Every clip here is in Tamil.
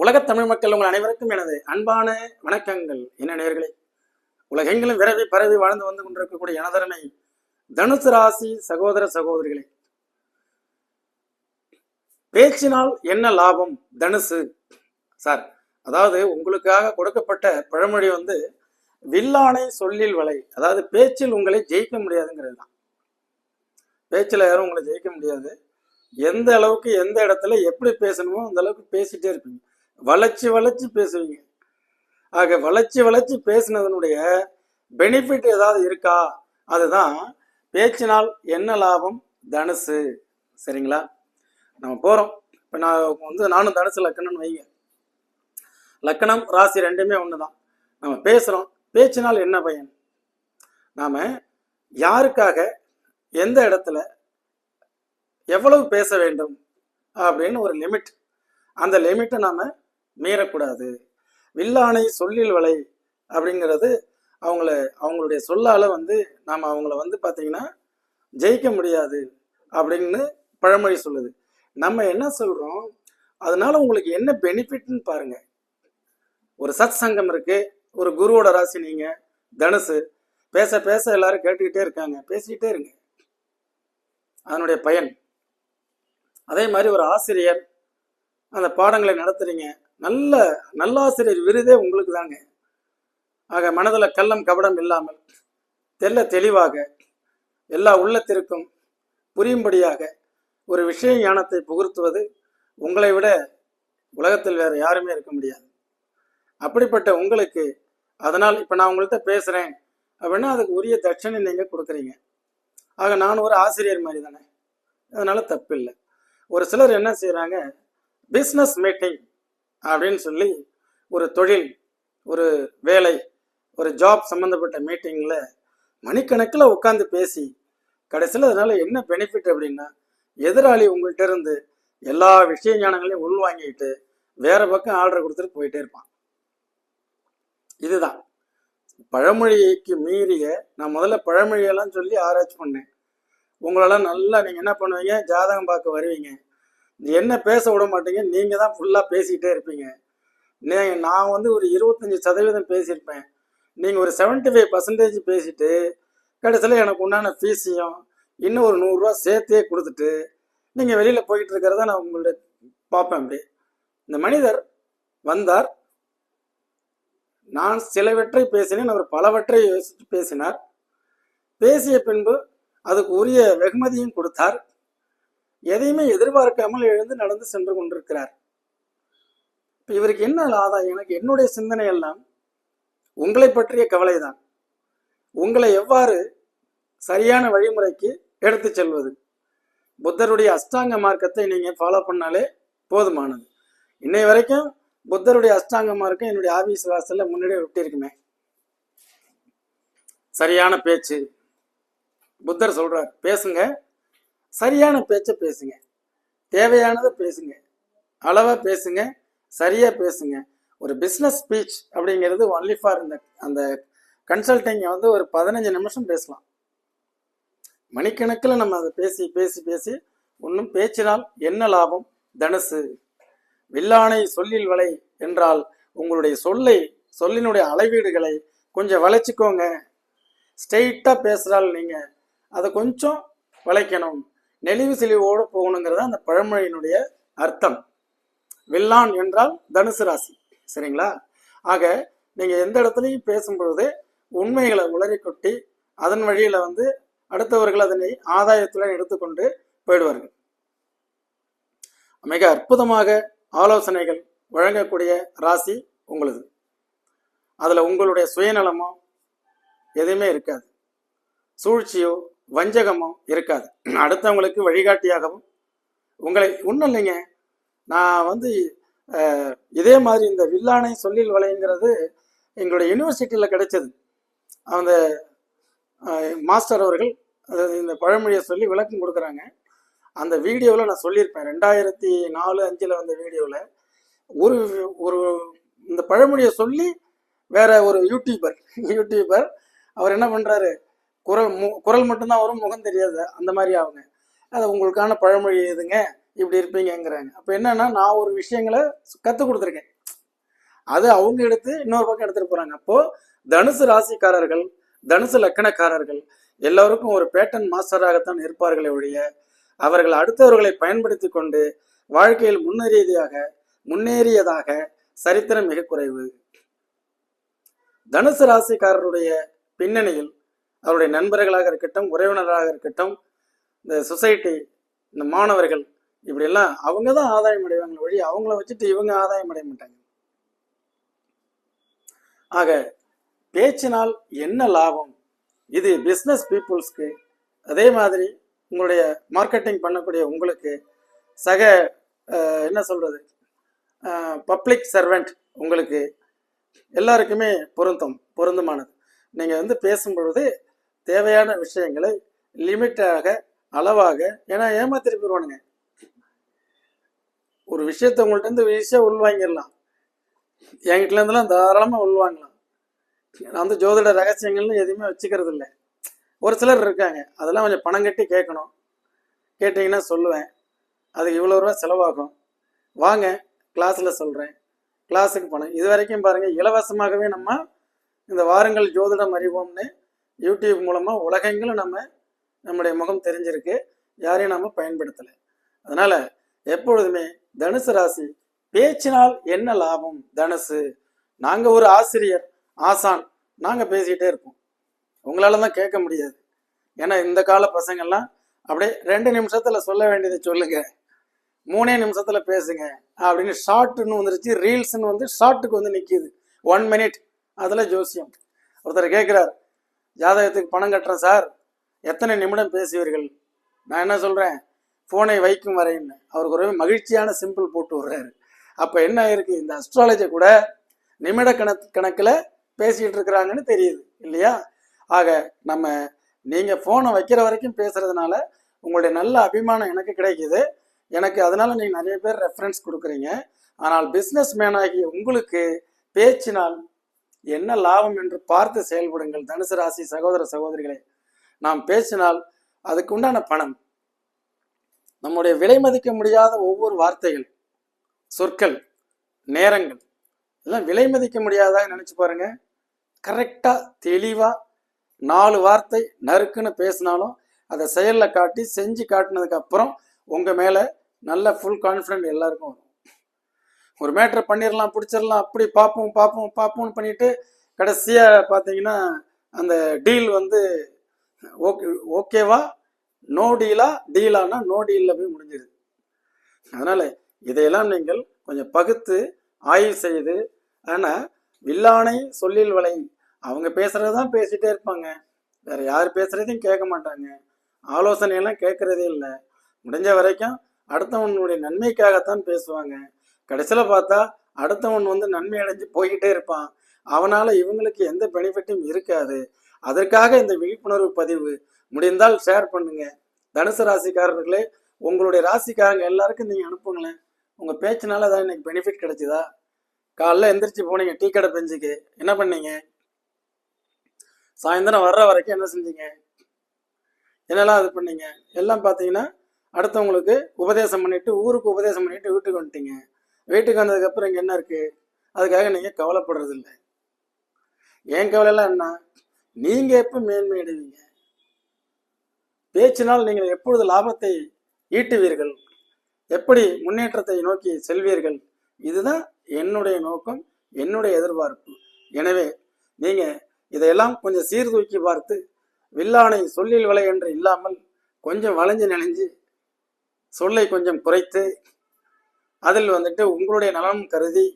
உலகத் தமிழ் மக்கள் உங்கள் அனைவருக்கும் எனது அன்பான வணக்கங்கள். என்ன நேர்களே உலகெங்கிலும் விரவி பரவி வாழ்ந்து வந்து கொண்டிருக்கக்கூடிய எனதரனை தனுசு ராசி சகோதர சகோதரிகளே. பேச்சினால் என்ன லாபம்? தனுசு. சார் அதாவது உங்களுக்காக கொடுக்கப்பட்ட பழமொழி வந்து வில்லானை சொல்லில் வலை. அதாவது பேச்சில் உங்களை ஜெயிக்க முடியாதுங்கிறது தான். பேச்சில் யாரும் உங்களை ஜெயிக்க முடியாது. எந்த அளவுக்கு எந்த இடத்துல எப்படி பேசணுமோ அந்த அளவுக்கு பேசிட்டே இருப்பீங்க. வளைச்சு வளைச்சு பேசுவீங்க. ஆக வளைச்சு வளைச்சு பேசினதனுடைய பெனிஃபிட் ஏதாவது இருக்கா? அதுதான் பேச்சினால் என்ன லாபம்? தனுசு. சரிங்களா? நம்ம போகிறோம் இப்போ நான் வந்து நானும் தனுசு லக்கணம்னு வைங்க. லக்கணம் ராசி ரெண்டுமே ஒன்று தான் நம்ம பேசுகிறோம் பேச்சினால் என்ன பயன்? நாம் யாருக்காக எந்த இடத்துல எவ்வளவு பேச வேண்டும்? அப்படின்னு ஒரு லிமிட் அந்த லிமிட்டை நாம் மீறக்கூடாது. வில்லானை சொல்லில் வலை அப்படிங்கிறது அவங்கள அவங்களுடைய சொல்லால் வந்து நாம் அவங்கள வந்து பார்த்தீங்கன்னா ஜெயிக்க முடியாது அப்படின்னு பழமொழி சொல்லுது. நம்ம என்ன சொல்கிறோம் அதனால உங்களுக்கு என்ன பெனிஃபிட்னு பாருங்க. ஒரு சத் சங்கம் இருக்கு ஒரு குருவோட ராசி நீங்க தனுசு பேச பேச எல்லாரும் கேட்டுக்கிட்டே இருக்காங்க பேசிக்கிட்டே இருங்க. அதனுடைய பயன். அதே மாதிரி ஒரு ஆசிரியர் அந்த பாடங்களை நடத்துறீங்க நல்ல நல்லாசிரியர் விருதே உங்களுக்கு தாங்க ஆக மனதில் கள்ளம் கபடம் இல்லாமல் தெல்ல தெளிவாக எல்லா உள்ளத்திற்கும் புரியும்படியாக ஒரு விஷய ஞானத்தை புகுத்துவது உங்களை விட உலகத்தில் வேறு யாருமே இருக்க முடியாது. அப்படிப்பட்ட உங்களுக்கு அதனால் இப்போ நான் உங்கள்கிட்ட பேசுகிறேன் அப்படின்னா அதுக்கு உரிய தட்சணை நீங்கள் கொடுக்குறீங்க. ஆக நான் ஒரு ஆசிரியர் மாதிரி தானே. அதனால் தப்பு இல்லை ஒரு சிலர் என்ன செய்கிறாங்க பிஸ்னஸ் மீட்டிங் அப்படின்னு சொல்லி ஒரு தொழில் ஒரு வேலை ஒரு ஜாப் சம்மந்தப்பட்ட மீட்டிங்கில் மணிக்கணக்கில் உட்காந்து பேசி கடைசியில் அதனால் என்ன பெனிஃபிட் அப்படின்னா எதிராளி உங்கள்கிட்ட இருந்து எல்லா விஷய ஞானங்களையும் உள்வாங்கிட்டு வேற பக்கம் ஆர்டர் கொடுத்துட்டு போயிட்டே இருப்பான். இதுதான். பழமொழிக்கு மீறிய நான் முதல்ல பழமொழியெல்லாம் சொல்லி ஆராய்ச்சி பண்ணேன். உங்களெல்லாம் நல்லா நீங்கள் என்ன பண்ணுவீங்க? ஜாதகம் பார்க்க வருவீங்க. என்ன பேச விட மாட்டீங்க நீங்கள் தான் ஃபுல்லாக பேசிக்கிட்டே இருப்பீங்க. நீ நான் வந்து ஒரு இருபத்தஞ்சி சதவீதம் பேசியிருப்பேன். நீங்கள் ஒரு செவன்ட்டி ஃபைவ் பர்சன்டேஜ் பேசிட்டு கடைசியில் எனக்கு உண்டான ஃபீஸையும் இன்னும் ஒரு நூறுரூவா சேர்த்தே கொடுத்துட்டு நீங்கள் வெளியில் போயிட்டு இருக்கிறத நான் உங்கள்ட்ட பார்ப்பேன் அப்படி இந்த மனிதர் வந்தார். நான் சிலவற்றை பேசினேன் அவர் பலவற்றை யோசித்து பேசினார். பேசிய பின்பு அதுக்கு உரிய வெகுமதியும் கொடுத்தார். எதையுமே எதிர்பார்க்காமல் எழுந்து நடந்து சென்று கொண்டிருக்கிறார். இப்போ இவருக்கு என்ன ஆதாயம் எனக்கு என்னுடைய சிந்தனை எல்லாம் உங்களை பற்றிய கவலைதான். உங்களை எவ்வாறு சரியான வழிமுறைக்கு எடுத்து செல்வது? புத்தருடைய அஷ்டாங்க மார்க்கத்தை நீங்க ஃபாலோ பண்ணாலே போதுமானது. இன்னை வரைக்கும் புத்தருடைய அஷ்டாங்க மார்க்கம் என்னுடைய ஆபீஸ் வாசல்ல முன்னாடியே விட்டிருக்குமே. சரியான பேச்சு. புத்தர் சொல்றார் பேசுங்க சரியான பேச்சை பேசுங்க. தேவையானதை பேசுங்க. அளவா பேசுங்க. சரியா பேசுங்க. ஒரு பிஸ்னஸ் ஸ்பீச் அப்படிங்கிறது ஒன்லி ஃபார் இந்த அந்த கன்சல்டிங்கை வந்து ஒரு பதினஞ்சு நிமிஷம் பேசலாம். மணிக்கணக்கில் நம்ம அதை பேசி பேசி பேசி ஒன்றும் பேச்சினால் என்ன லாபம்? தனுசு. வில்லானை சொல்லில் வலை என்றால் உங்களுடைய சொல்லை சொல்லினுடைய அளவீடுகளை கொஞ்சம் வளைச்சிக்கோங்க ஸ்ட்ரெயிட்டாக பேசுகிறாள் நீங்கள் அதை கொஞ்சம் வளைக்கணும். நெளிவு செழிவோடு போகணுங்கிறது அந்த பழமொழியினுடைய அர்த்தம். வில்லான் என்றால் தனுசு ராசி. சரிங்களா? ஆக நீங்கள் எந்த இடத்துலையும் பேசும்பொழுது உண்மைகளை உளறி கொட்டி அதன் வழியில் வந்து அடுத்தவர்கள் அதனை ஆதாயத்துடன் எடுத்துக்கொண்டு போயிடுவார்கள். மிக அற்புதமாக ஆலோசனைகள் வழங்கக்கூடிய ராசி உங்களது. அதில் உங்களுடைய சுயநலமோ எதுவுமே இருக்காது. சூழ்ச்சியோ வஞ்சகமும் இருக்காது. அடுத்தவங்களுக்கு வழிகாட்டியாகவும் உங்களை ஒன்றும் இல்லைங்க. நான் வந்து இதே மாதிரி இந்த வில்லானை சொல்லில் வலைங்கிறது எங்களுடைய யூனிவர்சிட்டியில் கிடைச்சது. அந்த மாஸ்டர் அவர்கள் அதாவது இந்த பழமொழியை சொல்லி விளக்கம் கொடுக்குறாங்க. அந்த வீடியோவில் நான் சொல்லியிருப்பேன். ரெண்டாயிரத்தி நாலு அஞ்சில் வந்த வீடியோவில் ஒரு ஒரு இந்த பழமொழியை சொல்லி வேற ஒரு யூடியூபர் யூடியூபர் அவர் என்ன பண்ணுறாரு குரல் மு குரல் மட்டும்தான் வரும் முகம் தெரியாது. அந்த மாதிரி ஆகுங்க. அது உங்களுக்கான பழமொழி எதுங்க? இப்படி இருப்பீங்கங்கிறாங்க. அப்போ என்னன்னா நான் ஒரு விஷயங்களை கற்றுக் கொடுத்துருக்கேன். அது அவங்க எடுத்து இன்னொரு பக்கம் எடுத்துட்டு போறாங்க. அப்போ தனுசு ராசிக்காரர்கள் தனுசு லக்கணக்காரர்கள் எல்லோருக்கும் ஒரு பேட்டன் மாஸ்டராகத்தான் இருப்பார்களே ஒழிய அவர்கள் அடுத்தவர்களை பயன்படுத்தி கொண்டு வாழ்க்கையில் முன்னேறியதாக முன்னேறியதாக சரித்திரம் மிக குறைவு. தனுசு ராசிக்காரருடைய பின்னணியில் அவருடைய நண்பர்களாக இருக்கட்டும் உறவினராக இருக்கட்டும் இந்த சொசைட்டி இந்த மாணவர்கள் இப்படியெல்லாம் அவங்க தான் ஆதாயம் அடைவாங்க வழி அவங்கள வச்சுட்டு இவங்க ஆதாயம் அடைய மாட்டாங்க. ஆக பேச்சினால் என்ன லாபம்? இது பிஸ்னஸ் பீப்புள்ஸ்க்கு அதே மாதிரி உங்களுடைய மார்க்கெட்டிங் பண்ணக்கூடிய உங்களுக்கு சக என்ன சொல்றது பப்ளிக் சர்வெண்ட் உங்களுக்கு எல்லாருக்குமே பொருந்தும் பொருந்தமானது. நீங்கள் வந்து பேசும்பொழுது தேவையான விஷயங்களை லிமிட்டாக அளவாக ஏன்னா ஏமாத்திட்டு போயிடுவானுங்க ஒரு விஷயத்தை உங்கள்ட்ட இருந்து ஈஸியாக உள்வாங்கிடலாம். என்கிட்ட இருந்தெல்லாம் தாராளமாக உள்வாங்கலாம். நான் வந்து ஜோதிட ரகசியங்கள்னு எதுவுமே வச்சுக்கிறது இல்லை ஒரு சிலர் இருக்காங்க. அதெல்லாம் கொஞ்சம் பணம் கட்டி கேட்கணும். கேட்டிங்கன்னா சொல்லுவேன். அதுக்கு இவ்வளோ ரூபா செலவாகும். வாங்க கிளாஸில் சொல்கிறேன் கிளாஸுக்கு பணம் இது வரைக்கும் பாருங்கள் இலவசமாகவே நம்ம இந்த வாரங்கள் ஜோதிடம் அறிவோம்னு யூடியூப் மூலமாக உலகெங்கிலும் நம்ம நம்முடைய முகம் தெரிஞ்சிருக்கு யாரையும் நம்ம பயன்படுத்தலை. அதனால் எப்பொழுதுமே தனுசு ராசி பேச்சினால் என்ன லாபம்? தனுசு. நாங்கள் ஒரு ஆசிரியர் ஆசான். நாங்கள் பேசிக்கிட்டே இருப்போம். உங்களால தான் கேட்க முடியாது. ஏன்னா இந்த கால பசங்கள்லாம் அப்படியே ரெண்டு நிமிஷத்தில் சொல்ல வேண்டியதை சொல்லுங்க. மூணே நிமிஷத்தில் பேசுங்க. அப்படின்னு ஷார்ட்னு வந்துருச்சு ரீல்ஸ்னு வந்து ஷார்ட்டுக்கு வந்து நிற்கிது ஒன் மினிட். அதில் ஜோசியம். ஒருத்தர் கேட்குறார் ஜாதகத்துக்கு பணம் கட்டுறேன் சார். எத்தனை நிமிடம் பேசுவீர்கள்? நான் என்ன சொல்கிறேன் ஃபோனை வைக்கும் வரைன்னு அவருக்கு ஒரு மகிழ்ச்சியான சிம்பிள் போட்டு விடுறாரு. அப்போ என்ன ஆயிருக்கு? இந்த அஸ்ட்ராலஜி கூட நிமிட கணக்கு கணக்கில் பேசிகிட்டு இருக்கிறாங்கன்னு தெரியுது இல்லையா? ஆக நம்ம நீங்கள் ஃபோனை வைக்கிற வரைக்கும் பேசுகிறதுனால உங்களுடைய நல்ல அபிமானம் எனக்கு கிடைக்குது. எனக்கு அதனால் நீங்கள் நிறைய பேர் ரெஃபரன்ஸ் கொடுக்குறீங்க. ஆனால் பிஸ்னஸ் மேன் உங்களுக்கு பேச்சினால் என்ன லாபம் என்று பார்த்து செயல்படுங்கள் தனுசு ராசி சகோதர சகோதரிகளே. நாம் பேசினால் அதுக்கு உண்டான பணம். நம்முடைய விலை மதிக்க முடியாத ஒவ்வொரு வார்த்தைகள் சொற்கள் நேரங்கள் எல்லாம் விலை மதிக்க முடியாதாக நினைச்சு பாருங்க. கரெக்டா தெளிவா நாலு வார்த்தை நறுக்குன்னு பேசினாலும் அதை செயலில் காட்டி செஞ்சு காட்டினதுக்கு அப்புறம் உங்க மேல நல்ல ஃபுல் கான்ஃபிடென்ட் எல்லாருக்கும் வரும். ஒரு மேட்ரை பண்ணிடலாம் பிடிச்சிடலாம் அப்படி பார்ப்போம் பார்ப்போம் பார்ப்போம்னு பண்ணிட்டு கடைசியாக பார்த்தீங்கன்னா அந்த டீல் வந்து ஓகே ஓகேவா? நோ டீலா? டீலானா நோ டீலில் போய் முடிஞ்சிருது அதனால் இதையெல்லாம் நீங்கள் கொஞ்சம் பகுத்து ஆய்வு செய்து ஆனால் வில்லானை சொல்லில் வலை அவங்க பேசுறது தான் பேசிகிட்டே இருப்பாங்க. வேற யார் பேசுகிறதையும் கேட்க மாட்டாங்க. ஆலோசனை எல்லாம் இல்லை. முடிஞ்ச வரைக்கும் அடுத்தவனுடைய நன்மைக்காகத்தான் பேசுவாங்க. கடைசியில் பார்த்தா அடுத்தவன் வந்து நன்மை அடைஞ்சு போய்கிட்டே இருப்பான். அவனால் இவங்களுக்கு எந்த பெனிஃபிட்டும் இருக்காது. அதற்காக இந்த விழிப்புணர்வு பதிவு முடிந்தால் ஷேர் பண்ணுங்க. தனுசு ராசிக்காரர்களே உங்களுடைய ராசிக்காரங்க எல்லாருக்கும் நீங்கள் அனுப்புங்களேன். உங்கள் பேச்சினால தான் இன்னைக்கு பெனிஃபிட் கிடைச்சிதா? காலைல எந்திரிச்சு போனீங்க டீ கடை பெஞ்சுக்கு. என்ன பண்ணீங்க? சாயந்தரம் வர்ற வரைக்கும் என்ன செஞ்சீங்க? என்னெல்லாம் இது பண்ணீங்க? எல்லாம் பார்த்தீங்கன்னா அடுத்தவங்களுக்கு உபதேசம் பண்ணிட்டு ஊருக்கு உபதேசம் பண்ணிட்டு வீட்டுக்கு வந்துட்டீங்க. வீட்டுக்கு வந்ததுக்கப்புறம் இங்கே என்ன இருக்கு? அதுக்காக நீங்கள் கவலைப்படுறது இல்லை கவலை எல்லாம் என்ன? நீங்கள் எப்போ மேன்மை அடைவீங்க? பேச்சினால் நீங்கள் எப்பொழுது லாபத்தை ஈட்டுவீர்கள்? எப்படி முன்னேற்றத்தை நோக்கி செல்வீர்கள்? இதுதான் என்னுடைய நோக்கம் என்னுடைய எதிர்பார்ப்பு. எனவே நீங்க இதையெல்லாம் கொஞ்சம் சீர்தூக்கி பார்த்து வில்லானை சொல்லில் விலை என்று இல்லாமல் கொஞ்சம் வளைஞ்சு நெளிஞ்சு சொல்லை கொஞ்சம் குறைத்து அதில் வந்துட்டு உங்களுடைய நலனும் கருதி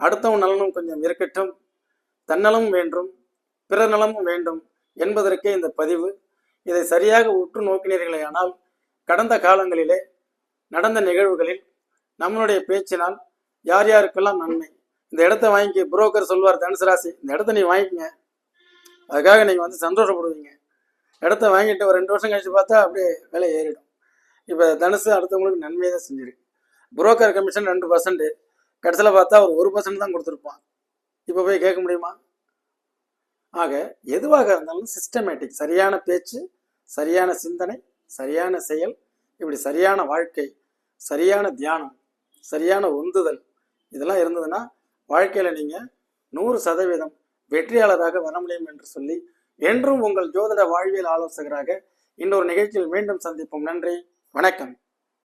அடுத்தவன் நலனும் கொஞ்சம் இருக்கட்டும். தன்னலமும் வேண்டும் பிற நலமும் வேண்டும் என்பதற்கே இந்த பதிவு. இதை சரியாக உற்று நோக்கினீர்களே ஆனால் கடந்த காலங்களிலே நடந்த நிகழ்வுகளில் நம்மளுடைய பேச்சினால் யார் யாருக்கெல்லாம் நன்மை? இந்த இடத்த வாங்கி புரோக்கர் சொல்வார் தனுசு ராசி இந்த இடத்த நீ வாங்கிக்கங்க. அதுக்காக நீங்கள் வந்து சந்தோஷப்படுவீங்க. இடத்த வாங்கிட்டு ஒரு ரெண்டு வருஷம் கழிச்சு பார்த்தா அப்படியே விலை ஏறிடும். இப்போ தனுசு அடுத்தவங்களுக்கு நன்மையை தான் செஞ்சிருக்கு. புரோக்கர் கமிஷன் ரெண்டு பர்சன்ட் கடைசியில் பார்த்தா ஒரு ஒரு பர்சன்ட் தான் கொடுத்துருப்பான். இப்போ போய் கேட்க முடியுமா? ஆக எதுவாக இருந்தாலும் சிஸ்டமேட்டிக் சரியான பேச்சு சரியான சிந்தனை சரியான செயல் இப்படி சரியான வாழ்க்கை சரியான தியானம் சரியான உந்துதல் இதெல்லாம் இருந்ததுன்னா வாழ்க்கையில் நீங்கள் நூறு சதவீதம் வெற்றியாளராக வர முடியும் என்று சொல்லி என்றும் உங்கள் ஜோதிட வாழ்வியல் ஆலோசகராக இன்னொரு நிகழ்ச்சியில் மீண்டும் சந்திப்போம். நன்றி வணக்கம்.